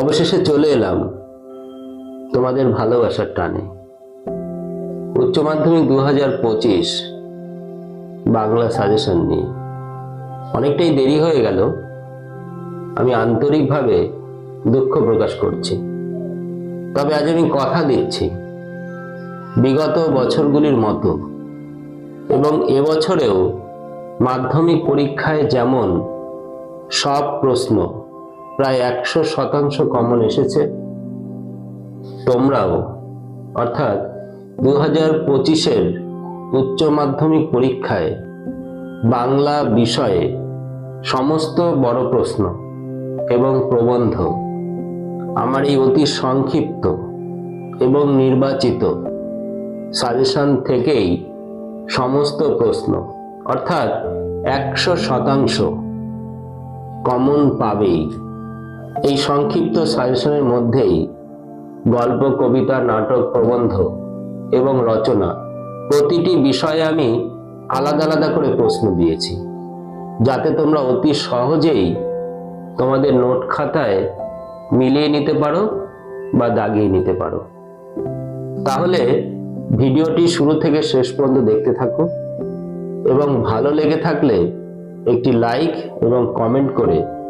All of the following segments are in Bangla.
অবশেষে চলে এলাম তোমাদের ভালোবাসার টানে। উচ্চ মাধ্যমিক দু হাজার পঁচিশ, বাংলা সাজেশন নিয়ে। অনেকটাই দেরি হয়ে গেল, আমি আন্তরিকভাবে দুঃখ প্রকাশ করছি। তবে আজ আমি কথা দিচ্ছি বিগত বছরগুলির মতো এবং এবছরেও মাধ্যমিক পরীক্ষায় যেমন সব প্রশ্ন প্রায় একশো শতাংশ কমন এসেছে। তোমরাও, অর্থাৎ দু হাজার পঁচিশের উচ্চ মাধ্যমিক পরীক্ষায় বাংলা বিষয়ে সমস্ত বড় প্রশ্ন এবং প্রবন্ধ আমার এই অতি সংক্ষিপ্ত এবং নির্বাচিত সাজেশন থেকেই সমস্ত প্রশ্ন, অর্থাৎ একশো শতাংশ কমন পাবেই। এই সংক্ষিপ্ত সাজেশনের মধ্যেই গল্প, কবিতা, নাটক, প্রবন্ধ এবং রচনা প্রতিটি বিষয়ে আমি আলাদা আলাদা করে প্রশ্ন দিয়েছি। যাতে তোমরা অতি সহজেই তোমাদের নোট খাতায় মিলিয়ে নিতে পারো বা দাগিয়ে নিতে পারো। তাহলে ভিডিওটি শুরু থেকে শেষ পর্যন্ত দেখতে থাকো এবং ভালো লেগে থাকলে একটি লাইক এবং কমেন্ট করে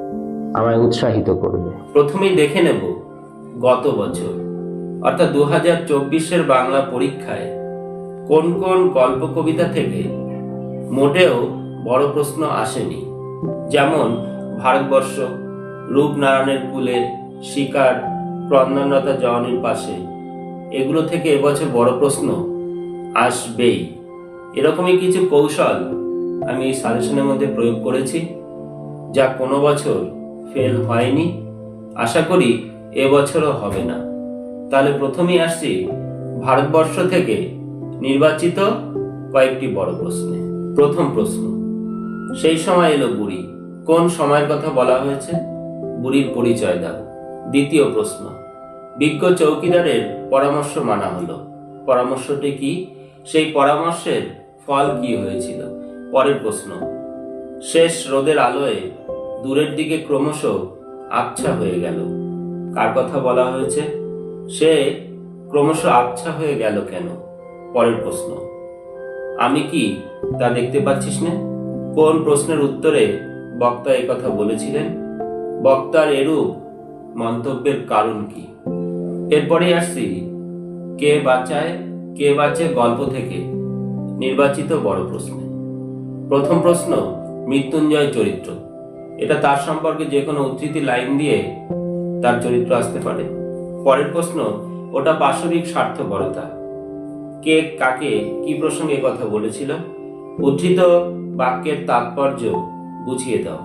আমায় উৎসাহিত করবে। প্রথমেই দেখে নেব গত বছর, অর্থাৎ দু হাজার চব্বিশের বাংলা পরীক্ষায় কোন কোন গল্প কবিতা থেকে মোটেও বড় প্রশ্ন আসেনি। যেমন ভারতবর্ষ, রূপনারায়ণের কুলে, শিকার ক্রন্দনরতা জওয়ানির পাশে, এগুলো থেকে এবছর বড় প্রশ্ন আসবেই। এরকমই কিছু কৌশল আমি এই সাজেশনের মধ্যে প্রয়োগ করেছি, যা কোনো বছর ফেল হয়নি? আশা করি এবছরও হবে না। তাহলে প্রথমেই আসছি ভারতবর্ষ থেকে নির্বাচিত কয়েকটি বড় প্রশ্নে। প্রথম প্রশ্ন, সেই সময় এলো বুড়ি। কোন সময়ের কথা বলা হয়েছে? বুড়ির পরিচয় দাও। দ্বিতীয় প্রশ্ন, বিজ্ঞ চৌকিদারের পরামর্শ মানা হলো। পরামর্শটি কি? সেই পরামর্শের ফল কি হয়েছিল? পরের প্রশ্ন, শেষ রোদের আলোয় দূরের দিকে ক্রমশ আবছা হয়ে গেল। কার কথা বলা হয়েছে? সে ক্রমশ আবছা হয়ে গেল কেন? পরের প্রশ্ন। আমি কি তা দেখতে পাচ্ছিস না? কোন প্রশ্নের উত্তরে বক্তা কথা বলেছিলেন? বক্তার এরূপ মন্তব্যের কারণ কি? এরপরে আসছি। কে বাঁচায়, কে বাঁচে গল্প থেকে। নির্বাচিত বড় প্রশ্নে। প্রথম প্রশ্ন, মৃত্যুঞ্জয় চরিত্র। এটা তার সম্পর্কে যে কোনো উদ্ধৃতি লাইন দিয়ে তার চরিত্র আসতে পারে। পরের প্রশ্ন, ওটা পাশবিক স্বার্থপরতা। কে, কাকে, কি প্রসঙ্গে কথা বলেছিল? উদ্ধৃত বাক্যের তাৎপর্য বুঝিয়ে দাও।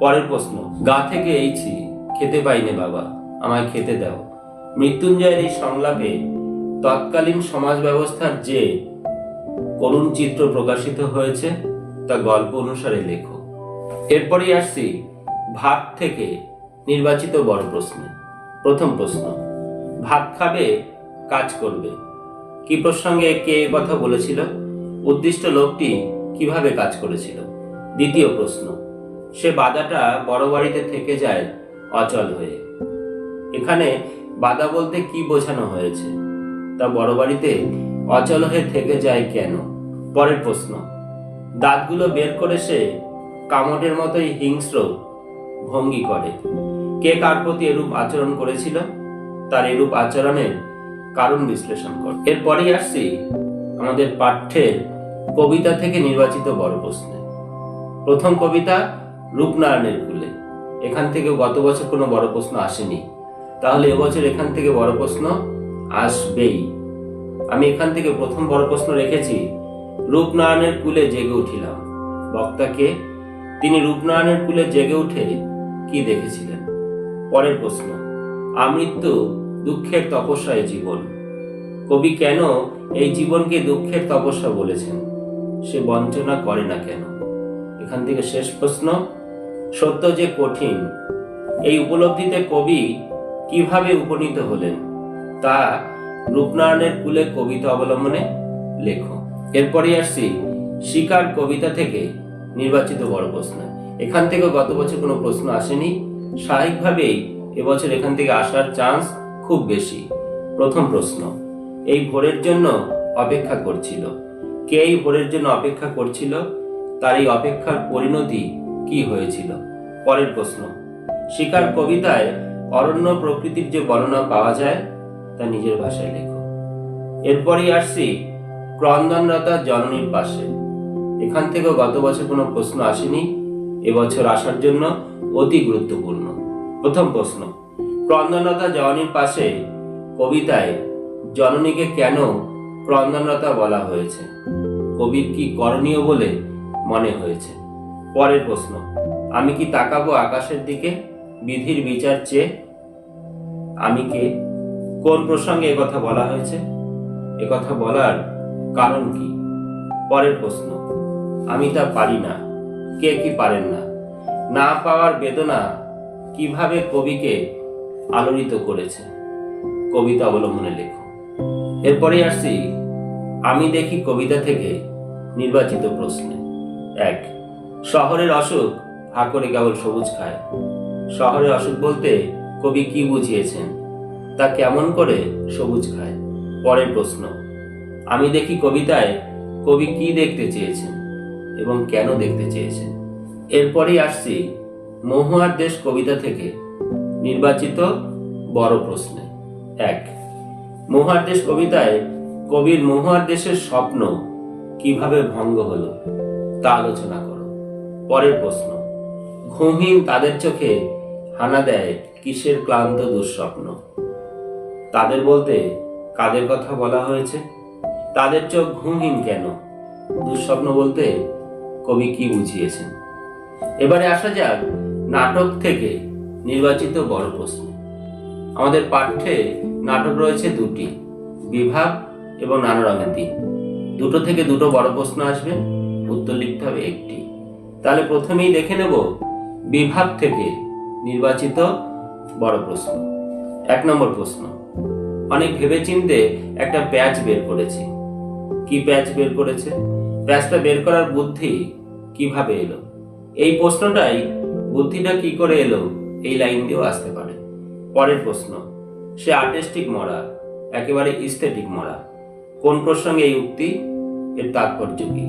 পরের প্রশ্ন, গা থেকে এইছি খেতে পাইনে বাবা, আমায় খেতে দাও। মৃত্যুঞ্জয়ের এই সংলাপে তৎকালীন সমাজ ব্যবস্থার যে করুণ চিত্র প্রকাশিত হয়েছে, তা গল্প অনুসারে লেখো। এরপরই আসছি ভাত থেকে নির্বাচিত বড় প্রশ্নে। প্রথম প্রশ্ন, ভাত খাবে, কাজ করবে। কি প্রসঙ্গে কে কথা বলেছিল? উদ্দিষ্ট লোকটি কীভাবে কাজ করেছিল? দ্বিতীয় প্রশ্ন, সে বাধাটা বড় বাড়িতে থেকে যায় অচল হয়ে। এখানে বাধা বলতে কি বোঝানো হয়েছে? তা বড় বাড়িতে অচল হয়ে থেকে যায় কেন? পরের প্রশ্ন, দাঁতগুলো বের করে সে কামটের মতোই হিংস্র ভঙ্গি করে। কে কার প্রতি এরূপ আচরণ করেছিল, তার এরূপ আচরণের কারণ বিশ্লেষণ কর। এরপরেই আসছি আমাদের পাঠ্যের কবিতা থেকে নির্বাচিত বড় প্রশ্নে। প্রথম কবিতা রূপনারায়ণের কুলে এখান থেকে গত বছর কোনো বড় প্রশ্ন আসেনি। তাহলে এবছর এখান থেকে বড় প্রশ্ন আসবেই। আমি এখান থেকে প্রথম বড় প্রশ্ন রেখেছি, রূপনারায়ণের কুলে জেগে উঠিলাম। বক্তাকে তিনি রূপনারায়ণের কুলে জেগে উঠে কি দেখেছিলেন? পরের প্রশ্ন, আমৃত্যু দুঃখের তপস্যায় জীবন। কবি কেন এই জীবনকে দুঃখের তপস্যা বলেছেন? সে বঞ্চনা করে না কেন? এখান থেকে শেষ প্রশ্ন, সত্য যে কঠিন, এই উপলব্ধিতে কবি কীভাবে উপনীত হলেন? তা রূপনারায়ণের কুলে কবিতা অবলম্বনে লেখো। এরপরে আসছি শিকার কবিতা থেকে নির্বাচিত বড় প্রশ্ন। এখান থেকে গত বছর কোনো প্রশ্ন আসেনি। স্বাভাবিকভাবেই এবছর এখান থেকে আসার চান্স খুব বেশি। প্রথম প্রশ্ন, এই ভোরের জন্য অপেক্ষা করছিল। কে এই ভোরের জন্য অপেক্ষা করছিল? তার এই অপেক্ষার পরিণতি কি হয়েছিল? পরের প্রশ্ন, শিকার কবিতায় অরণ্য প্রকৃতির যে বর্ণনা পাওয়া যায়, তা নিজের ভাষায় লেখো। এরপরই আসছি ক্রন্দনরতা জননীর পাশে। এখান থেকেও গত বছর কোনো প্রশ্ন আসেনি, এবছর আসার জন্য অতি গুরুত্বপূর্ণ। প্রথম প্রশ্ন ক্রন্দনরতা জননীর পাশে কবিতায় জননীকে কেন ক্রন্দনরতা বলা হয়েছে? কবির কি করণীয় বলে মনে হয়েছে? পরের প্রশ্ন, আমি কি তাকাবো আকাশের দিকে? বিধির বিচার চেয়ে আমি কে? কোন প্রসঙ্গে কথা বলা হয়েছে? কথা বলার কারণ কি? পরের প্রশ্ন আমি তা পারি না। কে কি পারেন না? না পাওয়ার বেদনা কীভাবে কবিকে আলোড়িত করেছে? কবিতা অবলম্বনে লেখো। এরপরে আসছি, আমি দেখি কবিতা থেকে নির্বাচিত প্রশ্নে। এক, শহরের অসুখ হা করে কেবল সবুজ খায়। শহরের অসুখ বলতে কবি কি বুঝিয়েছেন? তা কেমন করে সবুজ খায়? পরের প্রশ্ন, আমি দেখি কবিতায় কবি কি দেখতে চেয়েছেন? এবং কেন দেখতে চেয়েছেন এরপরেই আসছি মহুয়ার দেশ কবিতা থেকে নির্বাচিত বড় প্রশ্নে। এক, মহুয়ার দেশ কবিতায় কবির মহুয়ার দেশের স্বপ্ন কীভাবে ভঙ্গ হলো তা আলোচনা করো। পরের প্রশ্ন, ঘুমহীন তাদের চোখে হানা দেয় কিসের ক্লান্ত দুঃস্বপ্ন? তাদের বলতে কাদের কথা বলা হয়েছে? তাদের চোখ ঘুমহীন কেন? দুঃস্বপ্ন বলতে কবি কি বুঝিয়েছেন? এবারে আসা যাক নাটক থেকে নির্বাচিত বড় প্রশ্ন। আমাদের পাঠ্যে নাটক রয়েছে দুটি, বিভাগ এবং নানা রঙের দিন। দুটো থেকে দুটো বড় প্রশ্ন আসবে, উত্তর লিখতে হবে একটি। তাহলে প্রথমেই দেখে নেব বিভাগ থেকে নির্বাচিত বড় প্রশ্ন। এক নম্বর প্রশ্ন, অনেক ভেবেচিন্তে একটা প্যাচ বের করেছি। কি প্যাচ বের করেছে? প্যাচটা বের করার বুদ্ধি কীভাবে এলো? এই প্রশ্নটাই বুদ্ধিটা কি করে এলো? এই লাইন দিয়েও আসতে পারে। পরের প্রশ্ন, সে আর্টিস্টিক মরা, একেবারে ইস্থেটিক মরা, কোন প্রসঙ্গে এই উক্তি? এর তাৎপর্য কি?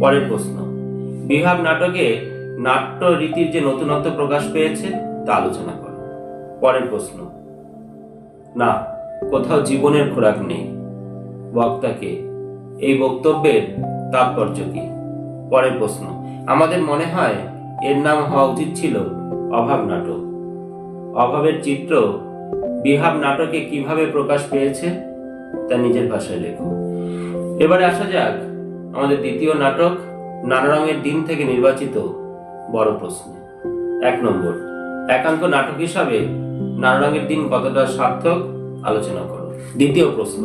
পরের প্রশ্ন বিভাগ নাটকে নাট্য রীতির যে নতুনত্ব প্রকাশ পেয়েছে, তা আলোচনা করো। পরের প্রশ্ন, না, কোথাও জীবনের খোরাক নেই। বক্তাকে, এই বক্তব্যের তাৎপর্য কি? পরের প্রশ্ন। আমাদের মনে হয় এর নাম হওয়া উচিত ছিল অভাব নাটক। অভাবের চিত্র বিহাব নাটকে কীভাবে প্রকাশ পেয়েছে তা নিজের ভাষায় লেখো। এবারে আসা যাক আমাদের দ্বিতীয় নাটক নানা রঙের দিন থেকে নির্বাচিত বড় প্রশ্ন। এক নম্বর একাঙ্ক নাটক হিসাবে নানা রঙের দিন কতটা সার্থক? আলোচনা করো। দ্বিতীয় প্রশ্ন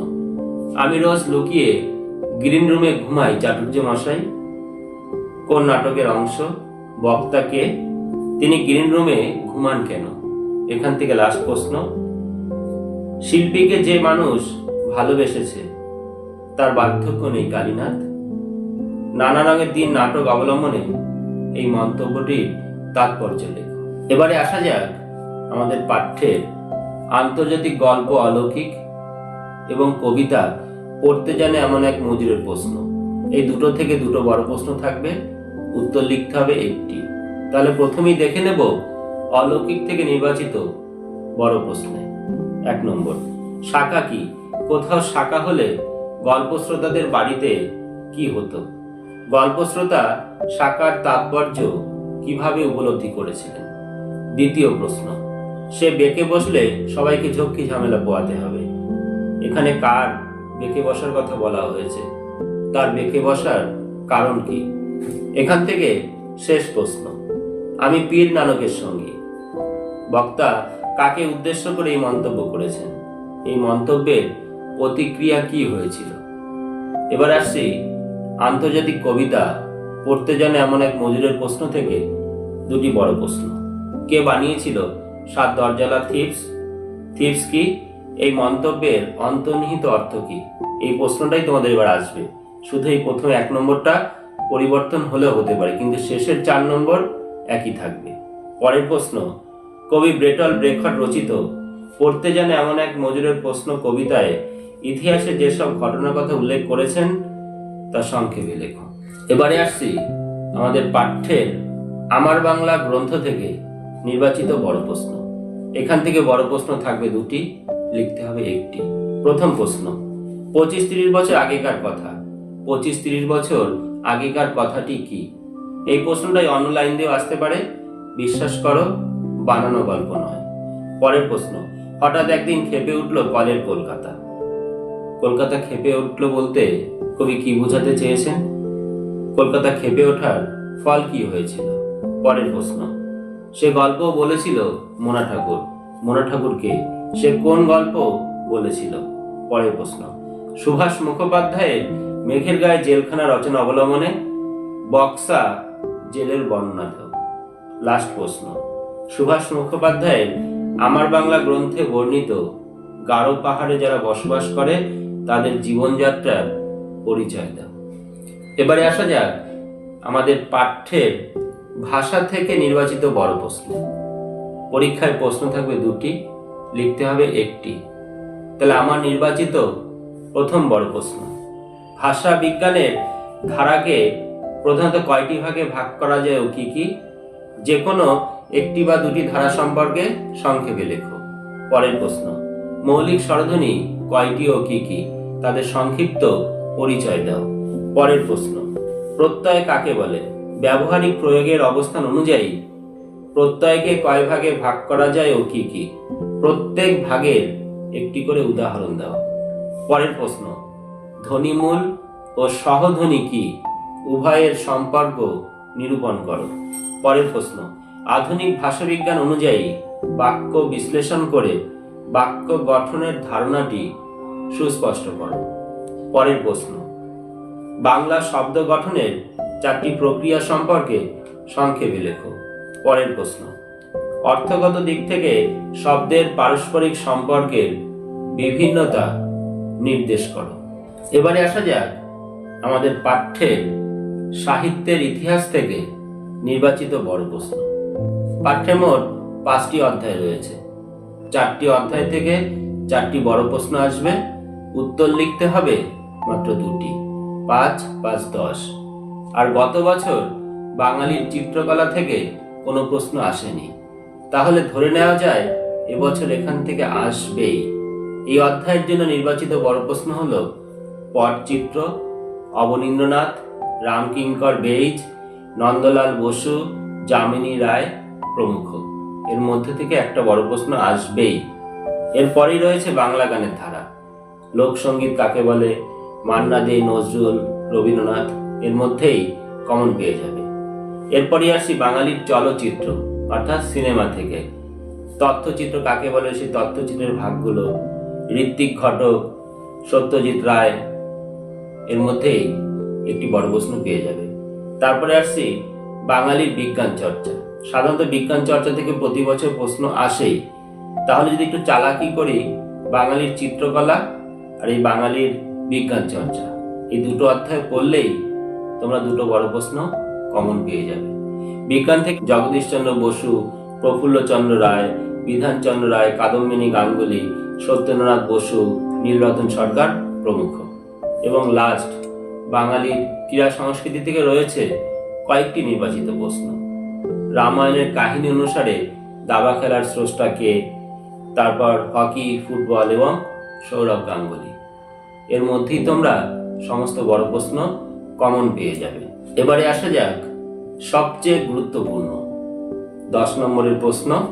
আমি রোজ লুকিয়ে গ্রিন রুমে ঘুমাই চাটুর্য মশাই। কোন নাটকের অংশ? বক্তাকে, তিনি গ্রিন রুমে ঘুমান কেন? এখান থেকে লাস্ট প্রশ্ন। শিল্পীকে যে মানুষ ভালোবেসেছে, তার বার্ধক্য নেই কালীনাথ। নানা রঙের দিন নাটক অবলম্বনে এই মন্তব্যটির তাৎপর্য এবারে আসা যাক আমাদের পাঠ্যের আন্তর্জাতিক গল্প অলৌকিক এবং কবিতা পড়তে জানে এমন এক মজুরের প্রশ্ন। এই দুটো থেকে দুটো বড় প্রশ্ন থাকবে, উত্তর লিখতে হবে একটি। তাহলে প্রথমেই দেখে নেব অলৌকিক থেকে নির্বাচিত বড় প্রশ্নে। এক নম্বর, শাখা কি? কোথাও শাখা হলে গল্প শ্রোতাদের বাড়িতে কি হতো? গল্প শ্রোতা শাখার তাৎপর্য কীভাবে উপলব্ধি করেছিলেন? দ্বিতীয় প্রশ্ন, সে বেঁকে বসলে সবাইকে ঝক্কি ঝামেলা পোয়াতে হবে। এখানে কার বেঁকে বসার কথা বলা হয়েছে। তার বেঁকে বসার কারণ কি? এখান থেকে শেষ প্রশ্ন। আমি পীর নানকের সঙ্গে। বক্তা কাকে উদ্দেশ্য করে এই মন্তব্য করেছেন? এই মন্তব্যের প্রতিক্রিয়া কি হয়েছিল? এবার আসছি আন্তর্জাতিক কবিতা পড়তে জানে এমন এক মজুরের প্রশ্ন থেকে দুটি বড় প্রশ্ন। কে বানিয়েছিল সাত দরজালা থিপস? থিপস কি? এই মন্তব্যের অন্তর্নিহিত অর্থ কি? এই প্রশ্নটাই তোমাদের এবার আসবে। শুধু এই প্রথম এক নম্বরটা পরিবর্তন হলেও হতে পারে, কিন্তু শেষের চার নম্বর একই থাকবে। পরের প্রশ্ন, কবি ব্রেটল ব্রেখট রচিত, পড়তে জানে এমন এক মজুরের প্রশ্ন কবিতায় ইতিহাসে যেসব ঘটনার কথা উল্লেখ করেছেন, তা সংক্ষেপে লেখো। এবারে আসছি আমাদের পাঠ্যের আমার বাংলা গ্রন্থ থেকে নির্বাচিত বড় প্রশ্ন। এখান থেকে বড় প্রশ্ন থাকবে দুটি। লিখতে হবে একটি। প্রথম প্রশ্ন, পঁচিশ তিরিশ বছর আগেকার কথা। পঁচিশ তিরিশ বছর আগেকার কথাটি কি? এই প্রশ্নটাই অন্য লাইন দিয়েও আসতে পারে। বিশ্বাস করো, বানানো গল্প নয়। পরের প্রশ্ন, হঠাৎ একদিন খেপে উঠল কলের কলকাতা। কলকাতা খেপে উঠল বলতে কবি কি বোঝাতে চেয়েছেন? কলকাতা খেপে ওঠার ফল কি হয়েছিল? পরের প্রশ্ন, সে গল্প বলেছিল মোনা ঠাকুর। মোনা ঠাকুরকে সে কোন গল্প বলেছিল? পরের প্রশ্ন। সুভাষ মুখোপাধ্যায়ের মেঘের গায়ে জেলখানা রচনা অবলম্বনে বক্সা জেলের বর্ণনা দাও। লাস্ট প্রশ্ন। সুভাষ মুখোপাধ্যায়ের আমার বাংলা গ্রন্থে বর্ণিত গারো পাহাড়ে যারা বসবাস করে, তাদের জীবনযাত্রার পরিচয় দাও। এবারে আসা যাক আমাদের পাঠ্যের ভাষা থেকে নির্বাচিত বড় প্রশ্ন। পরীক্ষায় প্রশ্ন থাকবে দুটি। লিখতে হবে একটি। তাহলে আমার নির্বাচিত প্রথম বড় প্রশ্ন। ভাষা বিজ্ঞানের ধারাকে প্রধানত কয়টি ভাগে ভাগ করা যায় ও কি কি? যে কোনো একটি বা দুটি ধারা সম্পর্কে সংক্ষেপে লেখো। পরের প্রশ্ন, মৌলিক স্বরধ্বনি কয়টি ও কি কি? তাদের সংক্ষিপ্ত পরিচয় দাও। পরের প্রশ্ন, প্রত্যয় কাকে বলে? ব্যবহারিক প্রয়োগের অবস্থান অনুযায়ী প্রত্যয়কে কয় ভাগে ভাগ করা যায় ও কি কি? প্রত্যেক ভাগের একটি করে উদাহরণ দাও। পরের প্রশ্ন, ধ্বনিমূল ও সহধ্বনি কি? উভয়ের সম্পর্ক নিরূপণ করো। পরের প্রশ্ন, আধুনিক ভাষাবিজ্ঞান অনুযায়ী বাক্য বিশ্লেষণ করে বাক্য গঠনের ধারণাটি সুস্পষ্ট করো। পরের প্রশ্ন, বাংলা শব্দ গঠনের চারটি প্রক্রিয়া সম্পর্কে সংক্ষেপে লেখো। পরের প্রশ্ন অর্থগত দিক থেকে শব্দের পারস্পরিক সম্পর্কের বিভিন্নতা নির্দেশ করো। এবারে আসা যাক আমাদের পাঠ্যের সাহিত্যের ইতিহাস থেকে নির্বাচিত বড় প্রশ্ন। পাঠ্যে মোট পাঁচটি অধ্যায় রয়েছে। চারটি অধ্যায় থেকে চারটি বড় প্রশ্ন আসবে। উত্তর লিখতে হবে মাত্র দুটি। পাঁচ পাঁচ, দশ। আর গত বছর বাঙালির চিত্রকলা থেকে কোনো প্রশ্ন আসেনি। তাহলে ধরে নেওয়া যায় এবছর এখান থেকে আসবেই। এই অধ্যায়ের জন্য নির্বাচিত বড় প্রশ্ন হল, পটচিত্র, অবনীন্দ্রনাথ, রামকিঙ্কর বেইজ, নন্দলাল বসু, যামিনী রায় প্রমুখ। এর মধ্যে থেকে একটা বড় প্রশ্ন আসবেই। এরপরেই রয়েছে বাংলা গানের ধারা। লোকসঙ্গীত কাকে বলে? মান্না দে, নজরুল, রবীন্দ্রনাথ, এর মধ্যেই কমন পেয়ে যাবে। এরপরই আসি বাঙালির চলচ্চিত্র। অর্থাৎ সিনেমা থেকে। তথ্যচিত্র কাকে বলে? সেই তথ্যচিত্রের ভাগগুলো ঋত্বিক ঘটক, সত্যজিৎ রায়, এর মধ্যেই একটি বড় প্রশ্ন পেয়ে যাবে। তারপরে আসছি বাঙালির বিজ্ঞান চর্চা। সাধারণত বিজ্ঞান চর্চা থেকে প্রতি বছর প্রশ্ন আসেই। তাহলে যদি একটু চালাকি করি, বাঙালির চিত্রকলা আর এই বাঙালির বিজ্ঞান চর্চা, এই দুটো অধ্যায় পড়লেই তোমরা দুটো বড় প্রশ্ন কমন পেয়ে যাবে। বিজ্ঞান থেকে জগদীশচন্দ্র বসু, প্রফুল্লচন্দ্র রায়, বিধানচন্দ্র রায়, কাদম্বিনী গাঙ্গুলি, সত্যেন্দ্রনাথ বসু, নীলরতন সরকার প্রমুখ। এবং লাস্ট বাঙালির ক্রীড়া সংস্কৃতি থেকে রয়েছে কয়েকটি নির্বাচিত প্রশ্ন। রামায়ণের কাহিনী অনুসারে দাবা খেলার স্রষ্টা কে? তারপর হকি, ফুটবল এবং সৌরভ গাঙ্গুলি। এর মধ্যেই তোমরা সমস্ত বড় প্রশ্ন কমন পেয়ে যাবে। এবারে আসা যাক সবচেয়ে গুরুত্বপূর্ণ। দশ নম্বরের প্রশ্ন,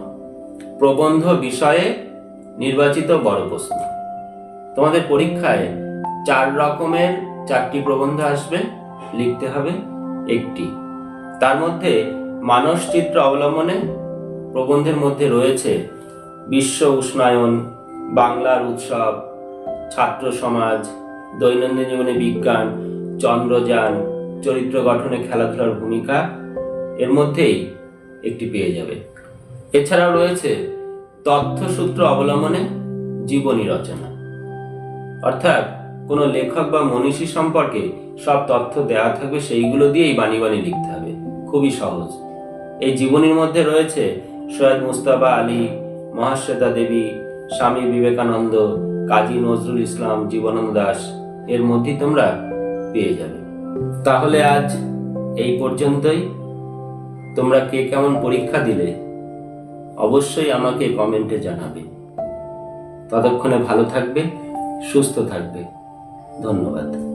প্রবন্ধ বিষয়ে নির্বাচিত বড় প্রশ্ন। তোমাদের পরীক্ষায় চার রকমের চারটি প্রবন্ধ আসবে, লিখতে হবে একটি। তার মধ্যে মানস চিত্র অবলম্বনে প্রবন্ধের মধ্যে রয়েছে বিশ্ব উষ্ণায়ন, বাংলার উৎসব, ছাত্র সমাজ, দৈনন্দিন জীবনে বিজ্ঞান, চন্দ্রযান চরিত্র গঠনে খেলাধুলার ভূমিকা এর মধ্যেই একটি পেয়ে যাবে। এছাড়াও রয়েছে তথ্যসূত্র অবলম্বনে জীবনী রচনা। অর্থাৎ কোনো লেখক বা মনীষী সম্পর্কে সব তথ্য দেওয়া থাকবে সেইগুলো দিয়েই বাণী বাণী লিখতে হবে। খুবই সহজ। এই জীবনীর মধ্যে রয়েছে সৈয়দ মুস্তাফা আলী, মহাশ্বেতা দেবী, স্বামী বিবেকানন্দ, কাজী নজরুল ইসলাম জীবনানন্দ দাস। এর মধ্যেই তোমরা পেয়ে যাবে। তাহলে আজ এই পর্যন্তই। তোমরা কে কেমন পরীক্ষা দিলে, অবশ্যই আমাকে কমেন্টে জানাবে। ততক্ষণে ভালো থাকবে, সুস্থ থাকবে। ধন্যবাদ।